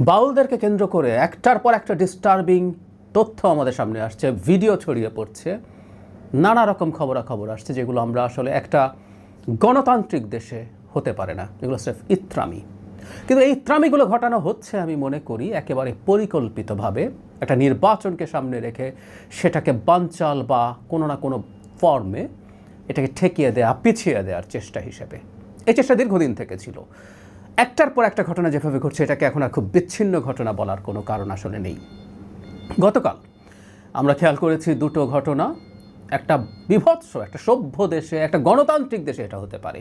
বাউলদেরকে কেন্দ্র করে একটার পর একটা ডিস্টার্বিং তথ্য আমাদের সামনে আসছে ভিডিও ছড়িয়ে পড়ছে, নানা রকম খবরাখবর আসছে যেগুলো আমরা আসলে একটা গণতান্ত্রিক দেশে হতে পারে না এগুলো স্রেফ ইত্রামি। কিন্তু এই ইত্রামিগুলো ঘটানো হচ্ছে আমি মনে করি একেবারে পরিকল্পিতভাবে, একটা নির্বাচনকে সামনে রেখে সেটাকে বানচাল বা কোনো না কোনো ফর্মে এটাকে ঠেকিয়ে দেওয়া পিছিয়ে দেওয়ার চেষ্টা হিসেবে। এই চেষ্টা দীর্ঘদিন থেকে ছিল। একটার পর একটা ঘটনা যেভাবে ঘটছে, এটাকে এখন আর খুব বিচ্ছিন্ন ঘটনা বলার কোনো কারণ আসলে নেই। গতকাল আমরা খেয়াল করেছি দুটো ঘটনা, একটা বিভৎস, একটা সভ্য দেশে, একটা গণতান্ত্রিক দেশে এটা হতে পারে।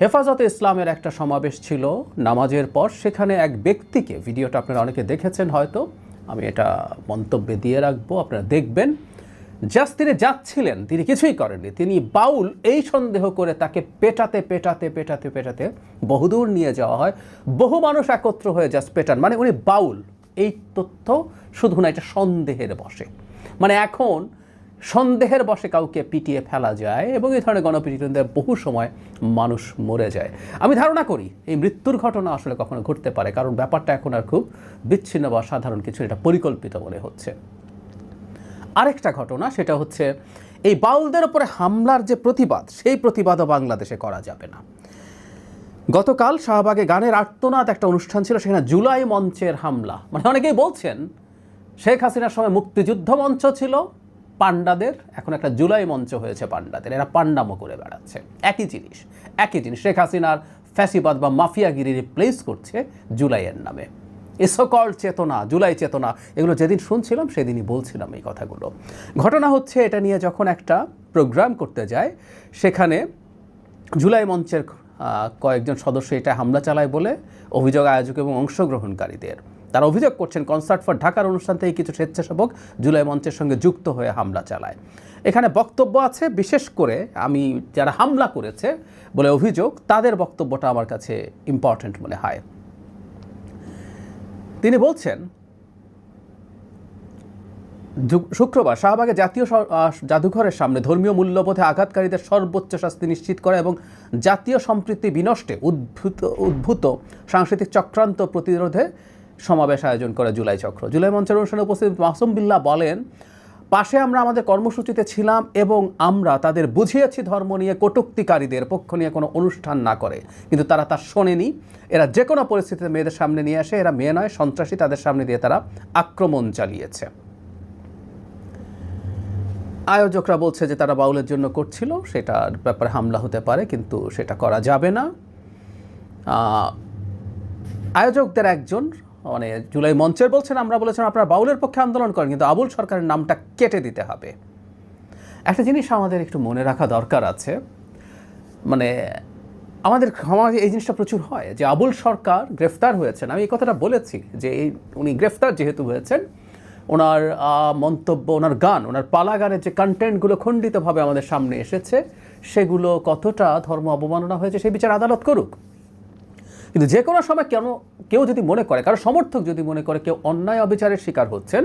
হেফাজতে ইসলামের একটা সমাবেশ ছিল নামাজের পর, সেখানে এক ব্যক্তিকে, ভিডিওটা আপনারা অনেকে দেখেছেন হয়তো, আমি এটা মন্তব্যে দিয়ে রাখব, আপনারা দেখবেন। জাস্ট তিনি যাচ্ছিলেন, তিনি কিছুই করেননি। তিনি বাউল এই সন্দেহ করে তাকে পেটাতে পেটাতে পেটাতে পেটাতে বহুদূর নিয়ে যাওয়া হয়। বহু মানুষ একত্র হয়ে জাস্ট পেটান। মানে উনি বাউল। এই তথ্য শুধু না, এটা সন্দেহের বসে। মানে এখন সন্দেহের বসে কাউকে পিটিয়ে ফেলা যায় এবং এই ধরনের গণপিটুনিতে বহু সময় মানুষ মরে যায়। আমি ধারণা করি এই মৃত্যুর ঘটনা আসলে কখনো ঘটতে পারে, কারণ ব্যাপারটা এখন আর খুব বিচ্ছিন্ন বা সাধারণ কিছু, এটা পরিকল্পিত মনে হচ্ছে। আরেকটা ঘটনা, সেটা হচ্ছে এই বাউলদের ওপরে হামলার যে প্রতিবাদ, সেই প্রতিবাদও বাংলাদেশে করা যাবে না। গতকাল শাহবাগে গানের আর্তনাদ একটা অনুষ্ঠান ছিল, সেখানে জুলাই মঞ্চের হামলা। মানে অনেকেই বলছেন, শেখ হাসিনার সময় মুক্তিযুদ্ধ মঞ্চ ছিল, পাণ্ডাদের, এখন একটা জুলাই মঞ্চ হয়েছে পাণ্ডাদের, এরা পাণ্ডামো করে বেড়াচ্ছে। একই জিনিস একই জিনিস, শেখ হাসিনার ফ্যাসিবাদ বা মাফিয়াগিরি রিপ্লেস করছে জুলাইয়ের নামে। এসকল চেতনা, জুলাই চেতনা, এগুলো যেদিন শুনছিলাম সেদিনই বলছিলাম এই কথাগুলো। ঘটনা হচ্ছে এটা নিয়ে যখন একটা প্রোগ্রাম করতে যায়, সেখানে জুলাই মঞ্চের কয়েকজন সদস্য এটা হামলা চালায় বলে অভিযোগ আয়োজক এবং অংশগ্রহণকারীদের। তারা অভিযোগ করছেন, কনসার্ট ফর ঢাকার অনুষ্ঠান থেকে কিছু স্বেচ্ছাসেবক জুলাই মঞ্চের সঙ্গে যুক্ত হয়ে হামলা চালায়। এখানে বক্তব্য আছে, বিশেষ করে আমি, যারা হামলা করেছে বলে অভিযোগ, তাদের বক্তব্যটা আমার কাছে ইম্পর্ট্যান্ট মনে হয়। তিনি বলছেন শুক্রবার শাহবাগে জাতীয় জাদুঘরের সামনে ধর্মীয় মূল্যবোধে আঘাতকারীদের সর্বোচ্চ শাস্তি নিশ্চিত করা এবং জাতীয় সম্প্রীতি বিনষ্টে উদ্ভূত উদ্ভূত সাংস্কৃতিক চক্রান্ত প্রতিরোধে সমাবেশ আয়োজন করে জুলাই চক্র। জুলাই মঞ্চের অনুষ্ঠানে উপস্থিত মাসুম বিল্লাহ বলেন পাশে আমরা আমাদের কর্মসূচিতে ছিলাম এবং আমরা তাদের বুঝিয়েছি ধর্ম নিয়ে, কটুক্তিকারীদের পক্ষ নিয়ে কোনো অনুষ্ঠান না করে। কিন্তু তারা তা শোনেনি। এরা যে কোনো পরিস্থিতিতে মেয়েদের সামনে নিয়ে আসে। এরা মেয়ে নয়, সন্ত্রাসী তাদের সামনে দিয়ে তারা আক্রমণ চালিয়েছে। আয়োজকরা বলছে যে তারা বাউলের জন্য করছিল। সেটার ব্যাপারে হামলা হতে পারে, কিন্তু সেটা করা যাবে না। আয়োজকদের একজন মানে জুলাই মঞ্চের বলছেন, আমরা বলেছিলাম আপনারা বাউলের পক্ষে আন্দোলন করেন, কিন্তু আবুল সরকারের নামটা কেটে দিতে হবে। একটা জিনিস আমাদের একটু মনে রাখা দরকার আছে মানে আমাদের সমাজে এই জিনিসটা প্রচুর হয় যে আবুল সরকার গ্রেফতার হয়েছেন। আমি এই কথাটা বলেছি যে এই উনি গ্রেফতার যেহেতু হয়েছেন, ওনার মন্তব্য, ওনার গান, ওনার পালা গানের যে কন্টেন্টগুলো খণ্ডিতভাবে আমাদের সামনে এসেছে, সেগুলো কতটা ধর্ম অবমাননা হয়েছে সেই বিচার আদালত করুক। কিন্তু যে কোনো সময় কেন কেউ যদি মনে করে, কারও সমর্থক যদি মনে করে কেউ অন্যায় অবিচারের শিকার হচ্ছেন,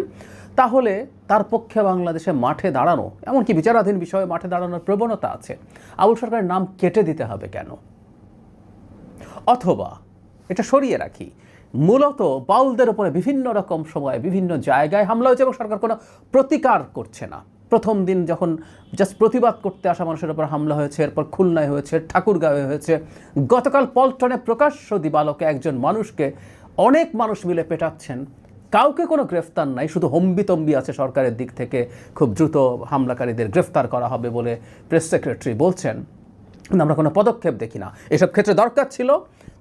তাহলে তার পক্ষে বাংলাদেশে মাঠে দাঁড়ানো, এমনকি বিচারাধীন বিষয়ে মাঠে দাঁড়ানোর প্রবণতা আছে। আবুল সরকারের নাম কেটে দিতে হবে কেন? অথবা এটা সরিয়ে রাখি, মূলত বাউলদের উপরে বিভিন্ন রকম সময়ে বিভিন্ন জায়গায় হামলা হয়েছে এবং সরকার কোনো প্রতিকার করছে না। প্রথম দিন যখন জাস্ট প্রতিবাদ করতে আসা মানুষের উপর হামলা হয়েছে, এরপর খুলনায় হয়েছে, ঠাকুরগাঁওয়ে হয়েছে, গতকাল পল্টনে প্রকাশ্য দিবালোকে একজন মানুষকে অনেক মানুষ মিলে পেটাচ্ছেন। কাউকে কোনো গ্রেফতার নাই, শুধু হম্বিতম্বি আছে সরকারের দিক থেকে। খুব দ্রুত হামলাকারীদের গ্রেফতার করা হবে বলে প্রেস সেক্রেটারি বলছেন। কিন্তু আমরা কোনো পদক্ষেপ দেখি না। এসব ক্ষেত্রে দরকার ছিল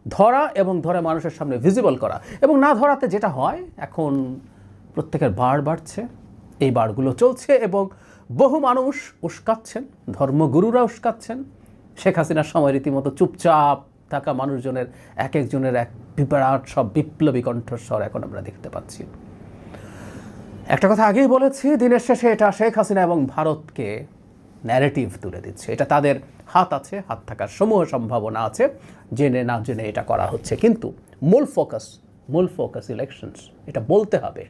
ধরা এবং ধরে মানুষের সামনে ভিজিবল করা। এবং না ধরাতে যেটা হয়, এখন প্রত্যেকের বার বাড়ছে। এই বারগুলো চলছে এবং বহু মানুষ উস্কাচ্ছেন, ধর্মগুরুরা উস্কাচ্ছেন। শেখ হাসিনার সময় রীতিমতো চুপচাপ থাকা মানুষজনের এক একজনের এক বিরাট সব বিপ্লবী কণ্ঠস্বর এখন আমরা দেখতে পাচ্ছি। একটা কথা আগেই বলেছি, দিনের শেষে এটা শেখ হাসিনা এবং ভারতকে ন্যারেটিভ তুলে দিচ্ছে। এটা তাদের হাত আছে, হাত থাকার সমূহ সম্ভাবনা আছে। জেনে না জেনে এটা করা হচ্ছে। কিন্তু মূল ফোকাস মূল ফোকাস ইলেকশনস এটা বলতে হবে।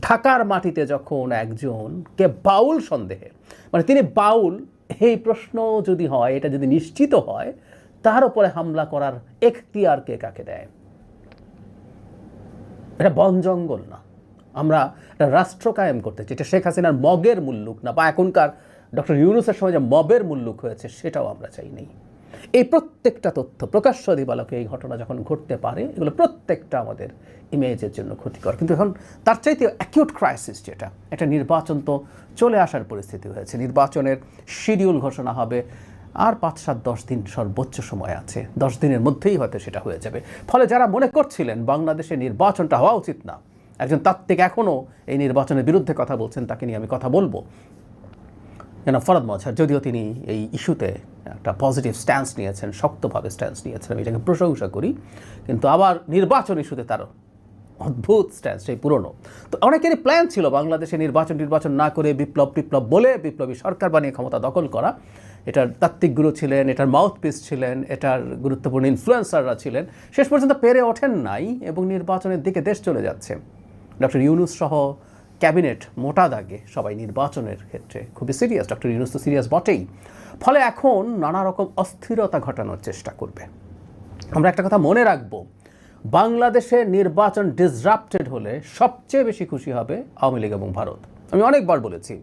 ঢাকার মাটিতে যখন একজনকে বাউল সন্দেহে মানে তিনি বাউল, এই প্রশ্ন যদি হয়, এটা যদি নিশ্চিত হয়, তার উপরে হামলা করার এখতিয়ার কে কাকে দেয়? এটা বন জঙ্গল না। আমরা একটা রাষ্ট্র কায়েম করতে চাই, এটা শেখ হাসিনার মগের মুল্লুক না, বা এখনকার ডক্টর ইউনুসের সময় যে মবের মুল্লুক হয়েছে, সেটাও আমরা চাই নেই। এই প্রত্যেকটা তথ্য, প্রকাশ্য দিবালকে এই ঘটনা যখন ঘটতে পারে, এগুলো প্রত্যেকটা আমাদের ইমেজের জন্য ক্ষতিকর। কিন্তু এখন তার চাইতে অ্যাকিউট ক্রাইসিস যেটা, একটা নির্বাচন তো চলে আসার পরিস্থিতি হয়েছে। নির্বাচনের শিডিউল ঘোষণা হবে, আর পাঁচ সাত দশ দিন সর্বোচ্চ সময় আছে। দশ দিনের মধ্যেই হয়তো সেটা হয়ে যাবে। ফলে যারা মনে করছিলেন বাংলাদেশে নির্বাচনটা হওয়া উচিত না, একজন তাত্ত্বিক এখনও এই নির্বাচনের বিরুদ্ধে কথা বলছেন, তাকে নিয়ে আমি কথা বলব। যেন ফরদ মজহার, যদিও তিনি এই ইস্যুতে একটা পজিটিভ স্ট্যান্স নিয়েছেন, শক্তভাবে স্ট্যান্স নিয়েছেন, আমি এটাকে প্রশংসা করি। কিন্তু আবার নির্বাচন ইস্যুতে তার অদ্ভুত স্ট্যান্স সেই পুরনো। তো অনেকেরই প্ল্যান ছিল বাংলাদেশে নির্বাচন নির্বাচন না করে বিপ্লব বিপ্লব বলে বিপ্লবী সরকার বানিয়ে ক্ষমতা দখল করা। এটার তাত্ত্বিক গুরু ছিলেন, এটার মাউথপিস ছিলেন, এটার গুরুত্বপূর্ণ ইনফ্লুয়েন্সাররা ছিলেন। শেষ পর্যন্ত পেরে ওঠেন নাই এবং নির্বাচনের দিকে দেশ চলে যাচ্ছে। ডক্টর ইউনুস সহ ক্যাবিনেট মোটা দাগে সবাই নির্বাচনের ক্ষেত্রে খুবই সিরিয়াস ডক্টর ইউনুস তো সিরিয়াস বটেই। ফলে এখন নানা রকম অস্থিরতা ঘটানোর চেষ্টা করবে। আমরা একটা কথা মনে রাখব, বাংলাদেশে নির্বাচন ডিসরাপ্টেড হলে সবচেয়ে বেশি খুশি হবে আওয়ামী লীগ এবং ভারত। আমি অনেকবার বলেছি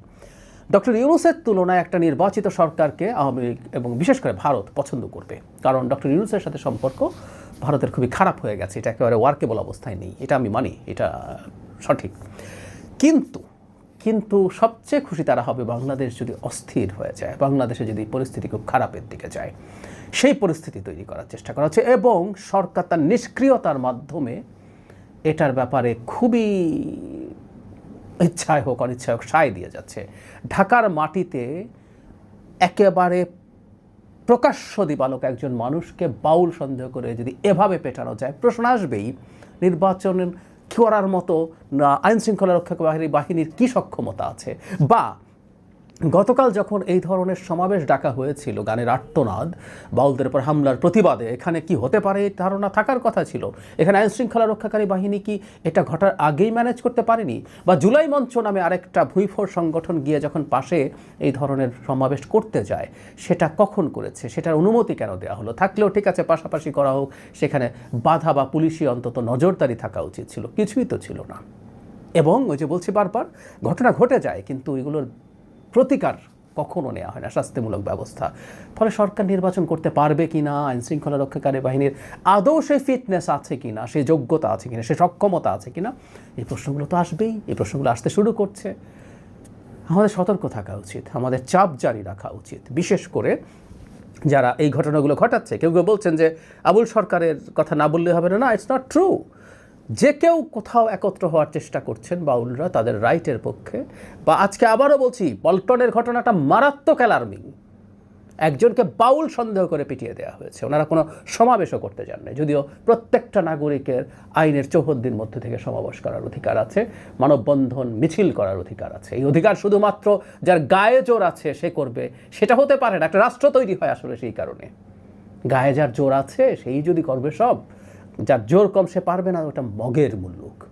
ডক্টর ইউনুসের তুলনায় একটা নির্বাচিত সরকারকে আওয়ামী লীগ এবং বিশেষ করে ভারত পছন্দ করবে। কারণ ডক্টর ইউনুসের সাথে সম্পর্ক ভারতের খুবই খারাপ হয়ে গেছে, এটা একেবারে ওয়ার্কেবল অবস্থায় নেই। এটা আমি মানি, এটা সঠিক। কিন্তু কিন্তু সবচেয়ে খুশি তারা হবে বাংলাদেশ যদি অস্থির হয়ে যায়, বাংলাদেশে যদি পরিস্থিতি খুব খারাপের দিকে যায়, সেই পরিস্থিতি তৈরি করার চেষ্টা করা হচ্ছে এবং সরকার তার নিষ্ক্রিয়তার মাধ্যমে এটার ব্যাপারে খুবই ইচ্ছায় হোক, অনিচ্ছায় হোক সায় দিয়ে যাচ্ছে। ঢাকার মাটিতে একেবারে প্রকাশ্য দিবালক একজন মানুষকে বাউল সন্দেহ করে যদি এভাবে পেটানো যায়, প্রশ্ন আসবেই, নির্বাচনের করার মতো আইন শৃঙ্খলা রক্ষাকারী বাহিনীর কী সক্ষমতা আছে? বা গতকাল যখন এই ধরনের সমাবেশ ডাকা হয়েছিল গানের আর্তনাদ, বাউলদের উপর হামলার প্রতিবাদে, এখানে কি হতে পারে এই ধারণা থাকার কথা ছিল? এখানে আইন শৃঙ্খলা রক্ষাকারী বাহিনী কি এটা ঘটার আগেই ম্যানেজ করতে পারেনি? বা জুলাই মঞ্চ নামে আরেকটা ভুইফোর সংগঠন গিয়ে যখন পাশে এই ধরনের সমাবেশ করতে যায়, সেটা কখন করেছে? সেটার অনুমতি কেন দেওয়া হলো? থাকলেও ঠিক আছে, পাশাপাশি করা হোক, সেখানে বাধা বা পুলিশি অন্তত নজরদারি থাকা উচিত ছিল। কিছুই তো ছিল না। এবং ওই যে বলছি বারবার, ঘটনা ঘটে যায়, কিন্তু এগুলোর প্রতিকার কখনো নেওয়া হয় না, শাস্তিমূলক ব্যবস্থা। ফলে সরকার নির্বাচন করতে পারবে কি না, আইন শৃঙ্খলা রক্ষাকারী বাহিনীর আদৌ সেই ফিটনেস আছে কি না সেই যোগ্যতা আছে কিনা সে সক্ষমতা আছে কিনা এই প্রশ্নগুলো তো আসবেই, এই প্রশ্নগুলো আসতে শুরু করছে। আমাদের সতর্ক থাকা উচিত, আমাদের চাপ জারি রাখা উচিত। বিশেষ করে যারা এই ঘটনাগুলো ঘটাচ্ছে, কেউ কেউ বলছেন যে, আবুল সরকারের কথা না বললে হবে না না ইটস নট ট্রু যে কেউ কোথাও একত্র হওয়ার চেষ্টা করছেন বাউলরা তাদের রাইটের পক্ষে। বা আজকে আবারও বলছি, পল্টনের ঘটনাটা মারাত্মক অ্যালার্মিং একজনকে বাউল সন্দেহ করে পিটিয়ে দেওয়া হয়েছে। ওনারা কোনো সমাবেশও করতে যান না যদিও প্রত্যেকটা নাগরিকের আইনের চৌহদ্দির মধ্যে থেকে সমাবেশ করার অধিকার আছে, মানববন্ধন মিছিল করার অধিকার আছে। এই অধিকার শুধুমাত্র যার গায়ে জোর আছে সে করবে, সেটা হতে পারে না। একটা রাষ্ট্র তৈরি হয় আসলে সেই কারণে। গায়ে যার জোর আছে, সেই যদি করবে সব। যার জোর কম সে পারবে না, ওটা মগের মুল্লুক।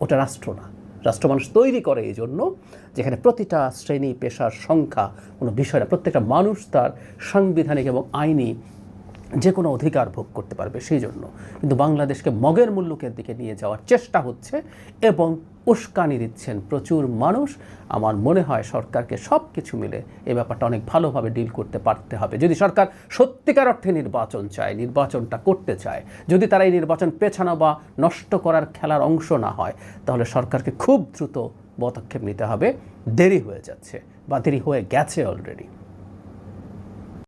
ওটা রাষ্ট্র না। রাষ্ট্র মানুষ তৈরি করে এই জন্য যেখানে প্রতিটা শ্রেণি, পেশার সংখ্যা, কোনো বিষয় না, প্রত্যেকটা মানুষ তার সাংবিধানিক এবং আইনি যে কোনো অধিকার ভোগ করতে পারবে সেই জন্য। কিন্তু বাংলাদেশকে মগের মূল্যকের দিকে নিয়ে যাওয়ার চেষ্টা হচ্ছে এবং উস্কানি দিচ্ছেন প্রচুর মানুষ। আমার মনে হয় সরকারকে সব কিছু মিলে এ ব্যাপারটা অনেক ভালোভাবে ডিল করতে পারতে হবে। যদি সরকার সত্যিকার অর্থে নির্বাচন চায়, নির্বাচনটা করতে চায়, যদি তারা এই নির্বাচন পেছানো বা নষ্ট করার খেলার অংশ না হয়, তাহলে সরকারকে খুব দ্রুত পদক্ষেপ নিতে হবে। দেরি হয়ে যাচ্ছে বা দেরি হয়ে গেছে অলরেডি